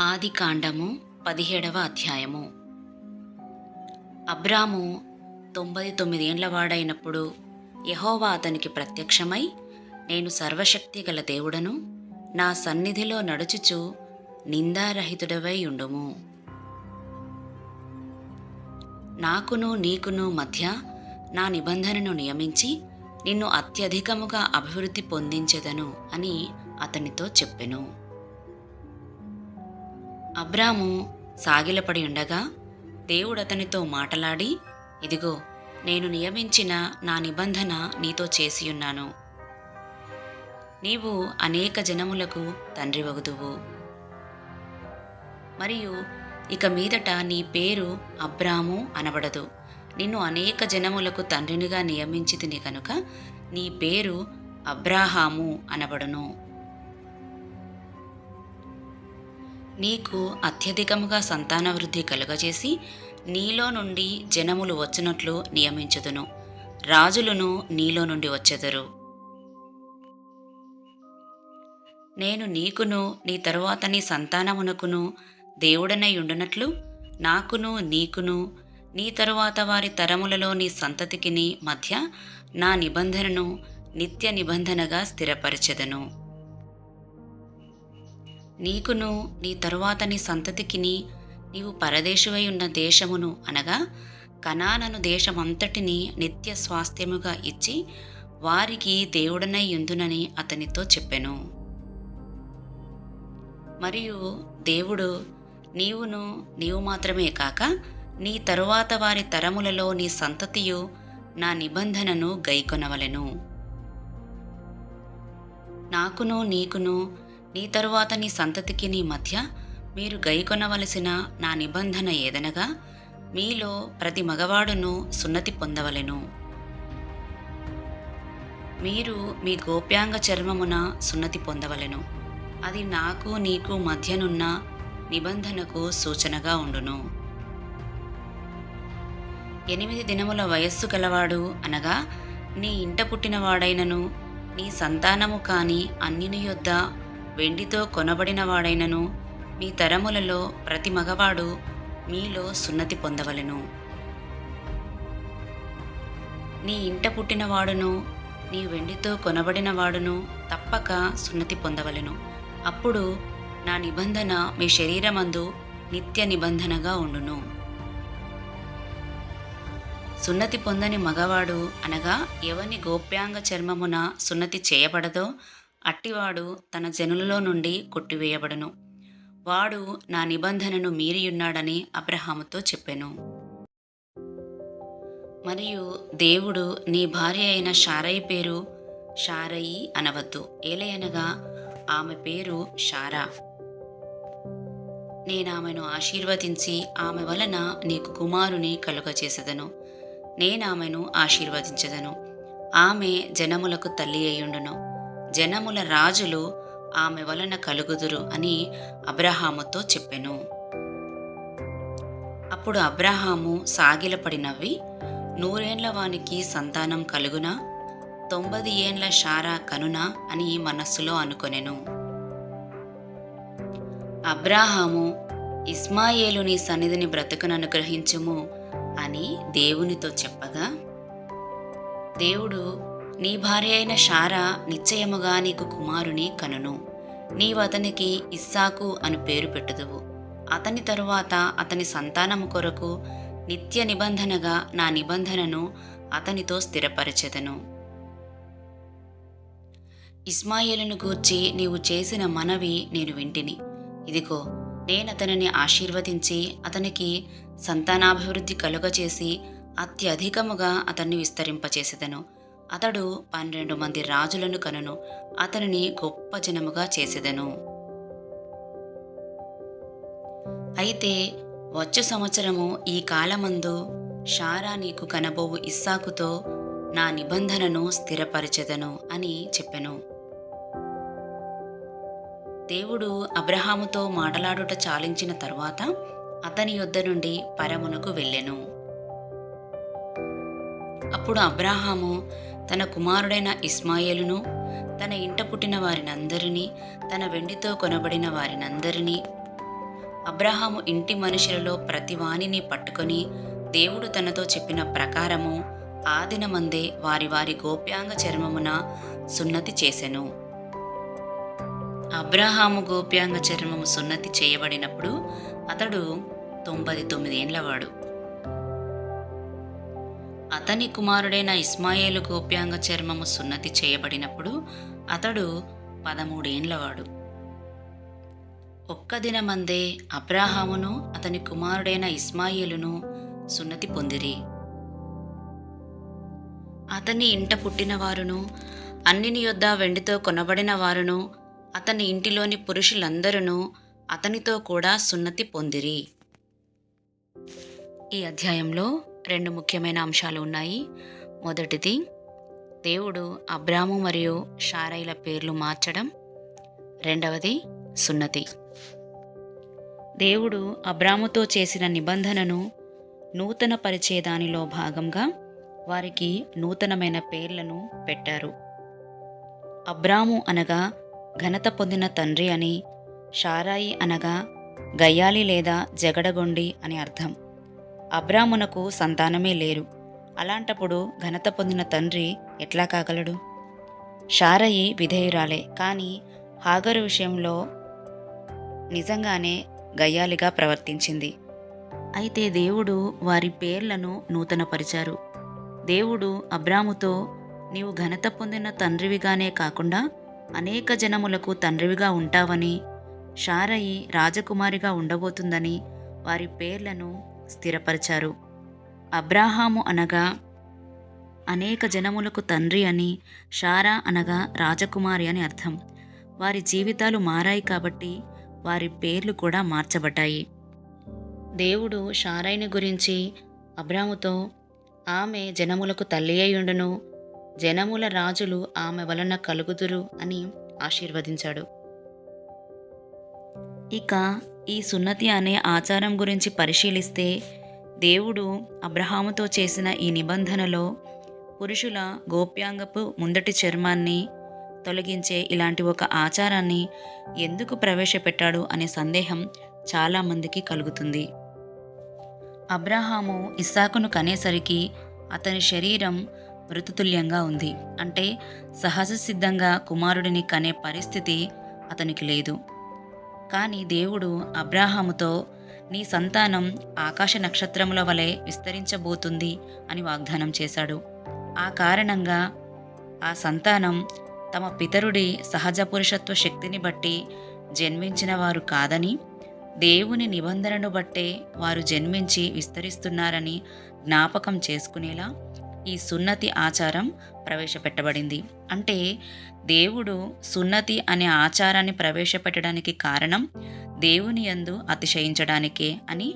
ఆది కాండము పదిహేడవ అధ్యాయము. అబ్రాము తొంభై తొమ్మిది ఏండ్ల వాడైనప్పుడు యహోవా అతనికి ప్రత్యక్షమై నేను సర్వశక్తి గల దేవుడను నా సన్నిధిలో నడుచుచు నిందారహితుడవై ఉండుము. నాకును నీకును మధ్య నా నిబంధనను నియమించి నిన్ను అత్యధికముగా అభివృద్ధి పొందించెదను అని అతనితో చెప్పెను. అబ్రాము సాగిలపడి ఉండగా దేవుడు అతనితో మాటలాడి ఇదిగో నేను నియమించిన నా నిబంధన నీతో చేసియున్నాను. నీవు అనేక జనములకు తండ్రి వగుదువు. మరియు ఇక మీదట నీ పేరు అబ్రాము అనబడదు. నిన్ను అనేక జనములకు తండ్రినిగా నియమించితిని కనుక నీ పేరు అబ్రాహాము అనబడును. నీకు అత్యధికముగా సంతానవృద్ధి కలుగజేసి నీలో నుండి జనములు వచ్చినట్లు నియమించుదును. రాజులను నీలో నుండి వచ్చెదరు. నేను నీకును నీ తరువాత నీ సంతానమునకును దేవుడనై ఉండునట్లు నాకును నీకును నీ తరువాత వారి తరములలో నీ సంతతికిని మధ్య నా నిబంధనను నిత్య నిబంధనగా స్థిరపరచెదను. నీకును నీ తరువాత నీ సంతతికిని నీవు పరదేశువై ఉన్న దేశమును అనగా కనానను దేశమంతటిని నిత్య స్వాస్థ్యముగా ఇచ్చి వారికి దేవుడనై ఎందునని అతనితో చెప్పెను. మరియు దేవుడు నీవును నీవు మాత్రమే కాక నీ తరువాత వారి తరములలో నీ సంతతియు నా నిబంధనను గైకొనవలెను. నాకును నీకును నీ తరువాత నీ సంతతికి నీ మధ్య మీరు గైకొనవలసిన నా నిబంధన ఏదనగా మీలో ప్రతి మగవాడును సున్నతి పొందవలెను. మీరు మీ గోప్యాంగ చర్మమున సున్నతి పొందవలెను. అది నాకు నీకు మధ్యనున్న నిబంధనకు సూచనగా ఉండును. ఎనిమిది దినముల వయస్సు గలవాడు అనగా నీ ఇంట పుట్టినవాడైనను నీ సంతానము కాని అన్యుని యొద్ద వెండితో కొనబడినవాడైనను మీ తరములలో ప్రతి మగవాడు మీలో సున్నతి పొందవలెను. నీ ఇంట పుట్టినవాడును నీ వెండితో కొనబడినవాడును తప్పక సున్నతి పొందవలెను. అప్పుడు నా నిబంధన మీ శరీరమందు నిత్య నిబంధనగా ఉండును. సున్నతి పొందని మగవాడు అనగా ఎవని గోప్యాంగ చర్మమున సున్నతి చేయబడదో అట్టివాడు తన జనులలో నుండి కొట్టివేయబడును. వాడు నా నిబంధనను మీరియున్నాడని అబ్రహాముతో చెప్పెను. మరియు దేవుడు నీ భార్య అయిన షారయి పేరు షారయి అనవద్దు. ఏలయనగా ఆమె పేరు షారా. నేనామెను ఆశీర్వదించి ఆమె వలన నీకు కుమారుని కలుగచేసెదను నేనామెను ఆశీర్వదించదను. ఆమె జనములకు తల్లి అయ్యుండును. జనముల రాజులు ఆమె వలన కలుగుదురు అని అబ్రహాముతో చెప్పెను. అప్పుడు అబ్రహాము సాగిలపడి నవ్వి నూరేండ్ల వానికి సంతానం కలుగునా తొంభది ఏండ్ల షారా కనునా అని మనస్సులో అనుకొనెను. అబ్రాహాము ఇస్మాయేలు నీ సన్నిధిని బ్రతుకును అనుగ్రహించుము అని దేవునితో చెప్పగా దేవుడు నీ భార్య అయిన షారా నిశ్చయముగా నీకు కుమారుని కనును. నీవు అతనికి ఇస్సాకు అని పేరు పెట్టుదువు. అతని తరువాత అతని సంతానము కొరకు నిత్య నిబంధనగా నా నిబంధనను అతనితో స్థిరపరచెదను. ఇస్మాయిలును గూర్చి నీవు చేసిన మనవి నేను వింటిని. ఇదిగో నేనతనిని ఆశీర్వదించి అతనికి సంతానాభివృద్ధి కలుగచేసి అత్యధికముగా అతన్ని విస్తరింపచేసేదను. అతడు పన్నెండు మంది రాజులను కనును. అతనిని గొప్ప జనముగా చేసేదను. అయితే వచ్చు సంవత్సరము ఈ కాలమందు షారా నీకు కనబోవు ఇస్సాకుతో నా నిబంధనను స్థిరపరచెదను అని చెప్పెను. దేవుడు అబ్రహాముతో మాటలాడుట చాలించిన తరువాత అతని యొద్ద నుండి పరమునకు వెళ్ళెను. అప్పుడు అబ్రాహాము తన కుమారుడైన ఇస్మాయేలును తన ఇంట పుట్టిన వారినందరినీ తన వెండితో కొనబడిన వారినందరినీ అబ్రహాము ఇంటి మనుషులలో ప్రతి వాణిని పట్టుకొని దేవుడు తనతో చెప్పిన ప్రకారము ఆ దినమందే వారి వారి గోప్యాంగ చర్మమున సున్నతి చేసెను. అబ్రహాము గోప్యాంగ చర్మము సున్నతి చేయబడినప్పుడు అతడు తొంభై తొమ్మిదేండ్లవాడు అతని కుమారుడైన ఇస్మాయేలు గోప్యాంగ చర్మము సున్నతి చేయబడినప్పుడు అతడు పదమూడేండ్లవాడు. ఒక్క దినమందే అబ్రాహామును అతని కుమారుడైన ఇస్మాయిలును సున్నతి పొందిరి. అతని ఇంట పుట్టిన వారును అన్నిని యొద్ద వెండితో కొనబడిన వారును అతని ఇంటిలోని పురుషులందరూ అతనితో కూడా సున్నతి పొందిరి. ఈ అధ్యాయంలో రెండు ముఖ్యమైన అంశాలు ఉన్నాయి. మొదటిది దేవుడు అబ్రాము మరియు షారైల పేర్లు మార్చడం. రెండవది సున్నతి. దేవుడు అబ్రాముతో చేసిన నిబంధనను నూతన పరిచే దానిలో భాగంగా వారికి నూతనమైన పేర్లను పెట్టారు. అబ్రాము అనగా ఘనత పొందిన తండ్రి అని షారాయి అనగా గయ్యాలి లేదా జగడగొండి అని అర్థం. అబ్రామునకు సంతానమే లేరు. అలాంటప్పుడు ఘనత పొందిన తండ్రి ఎట్లా కాగలడు? షారయి విధేయురాలే. కానీ హాగరు విషయంలో నిజంగానే గయ్యాలిగా ప్రవర్తించింది. అయితే దేవుడు వారి పేర్లను నూతనపరిచారు. దేవుడు అబ్రాముతో నీవు ఘనత పొందిన తండ్రివిగానే కాకుండా అనేక జనములకు తండ్రివిగా ఉంటావని షారయి రాజకుమారిగా ఉండబోతుందని వారి పేర్లను స్థిరపరిచారు. అబ్రాహాము అనగా అనేక జనములకు తండ్రి అని షారా అనగా రాజకుమారి అని అర్థం. వారి జీవితాలు మారాయి కాబట్టి వారి పేర్లు కూడా మార్చబడ్డాయి. దేవుడు షారాయిని గురించి అబ్రాముతో ఆమె జనములకు తల్లి అయ్యుండును జనముల రాజులు ఆమె వలన కలుగుదురు అని ఆశీర్వదించాడు. ఇక ఈ సున్నతి అనే ఆచారం గురించి పరిశీలిస్తే దేవుడు అబ్రహాముతో చేసిన ఈ నిబంధనలో పురుషుల గోప్యాంగపు ముందటి చర్మాన్ని తొలగించే ఇలాంటి ఒక ఆచారాన్ని ఎందుకు ప్రవేశపెట్టాడు అనే సందేహం చాలామందికి కలుగుతుంది. అబ్రహాము ఇస్సాకును కనేసరికి అతని శరీరం మృతతుల్యంగా ఉంది. అంటే సహజ సిద్ధంగా కుమారుడిని కనే పరిస్థితి అతనికి లేదు. కానీ దేవుడు అబ్రాహాముతో నీ సంతానం ఆకాశ నక్షత్రముల వలె విస్తరించబోతుంది అని వాగ్దానం చేశాడు. ఆ కారణంగా ఆ సంతానం తమ పితరుడి సహజ పురుషత్వ శక్తిని బట్టి జన్మించిన వారు కాదని దేవుని నిబంధనను బట్టే వారు జన్మించి విస్తరిస్తున్నారని జ్ఞాపకం చేసుకునేలా ఈ సున్నతి ఆచారం ప్రవేశపెట్టబడింది. అంటే దేవుడు సున్నతి అనే ఆచారాన్ని ప్రవేశపెట్టడానికి కారణం దేవుని యందు అతిశయించడానికే అని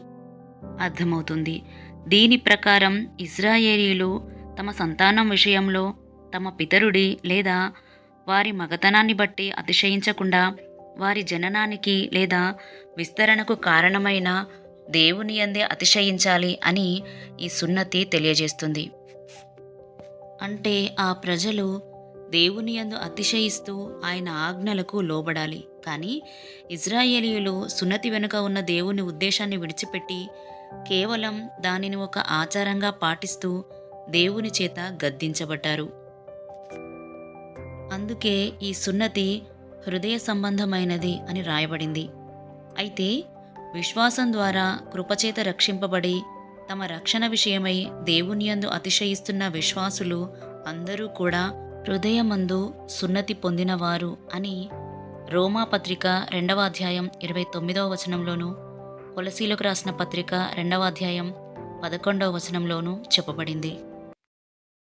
అర్థమవుతుంది. దీని ప్రకారం ఇజ్రాయేలీలు తమ సంతానం విషయంలో తమ పితరుడి లేదా వారి మగతనాన్ని బట్టి అతిశయించకుండా వారి జననానికి లేదా విస్తరణకు కారణమైన దేవుని యందే అతిశయించాలి అని ఈ సున్నతి తెలియజేస్తుంది. అంటే ఆ ప్రజలు దేవుని యందు అతిశయిస్తూ ఆయన ఆజ్ఞలకు లోబడాలి. కానీ ఇజ్రాయేలీయులు సున్నతి వెనుక ఉన్న దేవుని ఉద్దేశాన్ని విడిచిపెట్టి కేవలం దానిని ఒక ఆచారంగా పాటిస్తూ దేవుని చేత గద్దించబడ్డారు. అందుకే ఈ సున్నతి హృదయ సంబంధమైనది అని రాయబడింది. అయితే విశ్వాసం ద్వారా కృపచేత రక్షింపబడి తమ రక్షణ విషయమై దేవునియందు అతిశయిస్తున్న విశ్వాసులు అందరూ కూడా హృదయమందు సున్నతి పొందినవారు అని రోమా పత్రిక రెండవ అధ్యాయం ఇరవై తొమ్మిదవ వచనంలోను కొలసీలకు రాసిన పత్రిక రెండవ అధ్యాయం పదకొండవ వచనంలోనూ చెప్పబడింది.